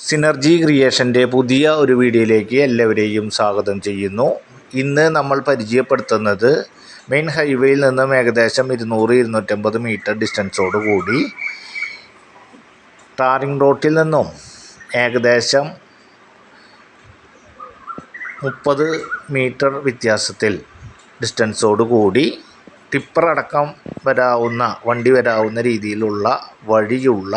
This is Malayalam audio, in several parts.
സിനർജി ക്രിയേഷന്റെ പുതിയ ഒരു വീഡിയോയിലേക്ക് എല്ലാവരെയും സ്വാഗതം ചെയ്യുന്നു. ഇന്ന് നമ്മൾ പരിചയപ്പെടുത്തുന്നത് മെയിൻ ഹൈവേയിൽ നിന്നും ഏകദേശം ഇരുന്നൂറ് ഇരുന്നൂറ്റമ്പത് മീറ്റർ ഡിസ്റ്റൻസോട് കൂടി ടാറിംഗ് റോട്ടിൽ നിന്നും ഏകദേശം മുപ്പത് മീറ്റർ വ്യത്യാസത്തിൽ ഡിസ്റ്റൻസോട് കൂടി ടിപ്പർ അടക്കം വരാവുന്ന വണ്ടി വരാവുന്ന രീതിയിലുള്ള വഴിയുള്ള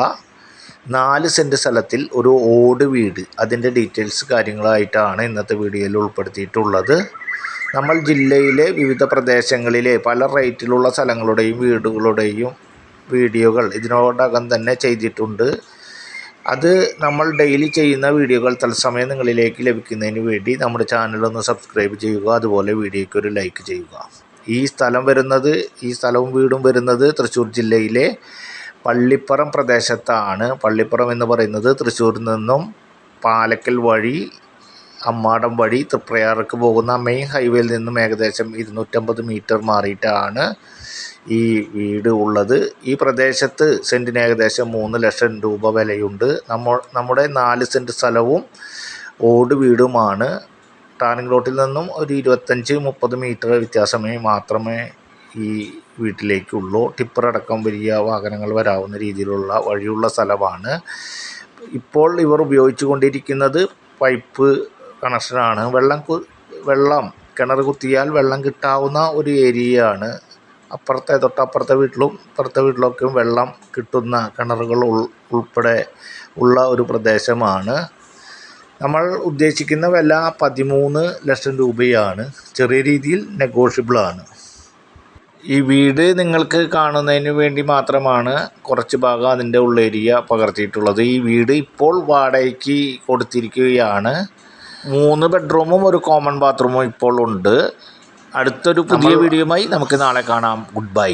നാല് സെന്റ് സ്ഥലത്തിൽ ഒരു ഓട് വീട്. അതിന്റെ ഡീറ്റെയിൽസ് കാര്യങ്ങളായിട്ടാണ് ഇന്നത്തെ വീഡിയോയിൽ ഉൾപ്പെടുത്തിയിട്ടുള്ളത്. നമ്മൾ ജില്ലയിലെ വിവിധ പ്രദേശങ്ങളിലെ പല റേറ്റിലുള്ള സ്ഥലങ്ങളുടെയും വീടുകളുടെയും വീഡിയോകൾ ഇതിനോടകം തന്നെ ചെയ്തിട്ടുണ്ട്. അത് നമ്മൾ ഡെയിലി ചെയ്യുന്ന വീഡിയോകൾ തത്സമയം നിങ്ങളിലേക്ക് ലഭിക്കുന്നതിന് വേണ്ടി നമ്മുടെ ചാനലൊന്ന് സബ്സ്ക്രൈബ് ചെയ്യുക അതുപോലെ വീഡിയോയ്ക്ക് ഒരു ലൈക്ക് ചെയ്യുക. ഈ സ്ഥലം വരുന്നത് ഈ സ്ഥലവും വീടും വരുന്നത് തൃശ്ശൂർ ജില്ലയിലെ പള്ളിപ്പുറം പ്രദേശത്താണ്. പള്ളിപ്പുറം എന്ന് പറയുന്നത് തൃശ്ശൂരിൽ നിന്നും പാലക്കൽ വഴി അമ്മാടം വഴി തൃപ്രയാർക്ക് പോകുന്ന മെയിൻ ഹൈവേയിൽ നിന്നും ഏകദേശം ഇരുന്നൂറ്റമ്പത് മീറ്റർ മാറിയിട്ടാണ് ഈ വീട് ഉള്ളത്. ഈ പ്രദേശത്ത് സെന്റിന് ഏകദേശം മൂന്ന് ലക്ഷം രൂപ വിലയുണ്ട്. നമ്മ നമ്മുടെ നാല് സെന്റ് സ്ഥലവും ഓട് വീടുമാണ്. ടാനിങ് റോട്ടിൽ നിന്നും ഒരു ഇരുപത്തഞ്ച് മുപ്പത് മീറ്റർ വ്യത്യാസമേ മാത്രമേ ഈ വീട്ടിലേക്കുള്ളൂ ടിപ്പർ അടക്കം വലിയ വാഹനങ്ങൾ വരാവുന്ന രീതിയിലുള്ള വഴിയുള്ള സ്ഥലമാണ്. ഇപ്പോൾ ഇവർ ഉപയോഗിച്ചു കൊണ്ടിരിക്കുന്നത് പൈപ്പ് കണക്ഷനാണ്. വെള്ളം വെള്ളം കിണർ കുത്തിയാൽ വെള്ളം കിട്ടാവുന്ന ഒരു ഏരിയയാണ്. അപ്പുറത്തെ തൊട്ടപ്പുറത്തെ വീട്ടിലും ഇപ്പുറത്തെ വീട്ടിലൊക്കെയും വെള്ളം കിട്ടുന്ന കിണറുകൾ ഉൾ- ഉൾപ്പെടെ ഉള്ള ഒരു പ്രദേശമാണ്. നമ്മൾ ഉദ്ദേശിക്കുന്ന വില പതിമൂന്ന് ലക്ഷം രൂപയാണ്. ചെറിയ രീതിയിൽ നെഗോഷ്യബിളാണ് ഈ വീട് നിങ്ങൾക്ക് കാണുന്നതിന് വേണ്ടി മാത്രമാണ് കുറച്ച് ഭാഗം അതിന്റെ ഉള്ളേരിയ പകർത്തിയിട്ടുള്ളത്. ഈ വീട് ഇപ്പോൾ വാടകയ്ക്ക് കൊടുത്തിരിക്കുകയാണ്. മൂന്ന് ബെഡ്റൂമും ഒരു കോമൺ ബാത്റൂമും ഇപ്പോൾ ഉണ്ട്. അടുത്തൊരു പുതിയ വീഡിയോയുമായി നമുക്ക് നാളെ കാണാം. Good bye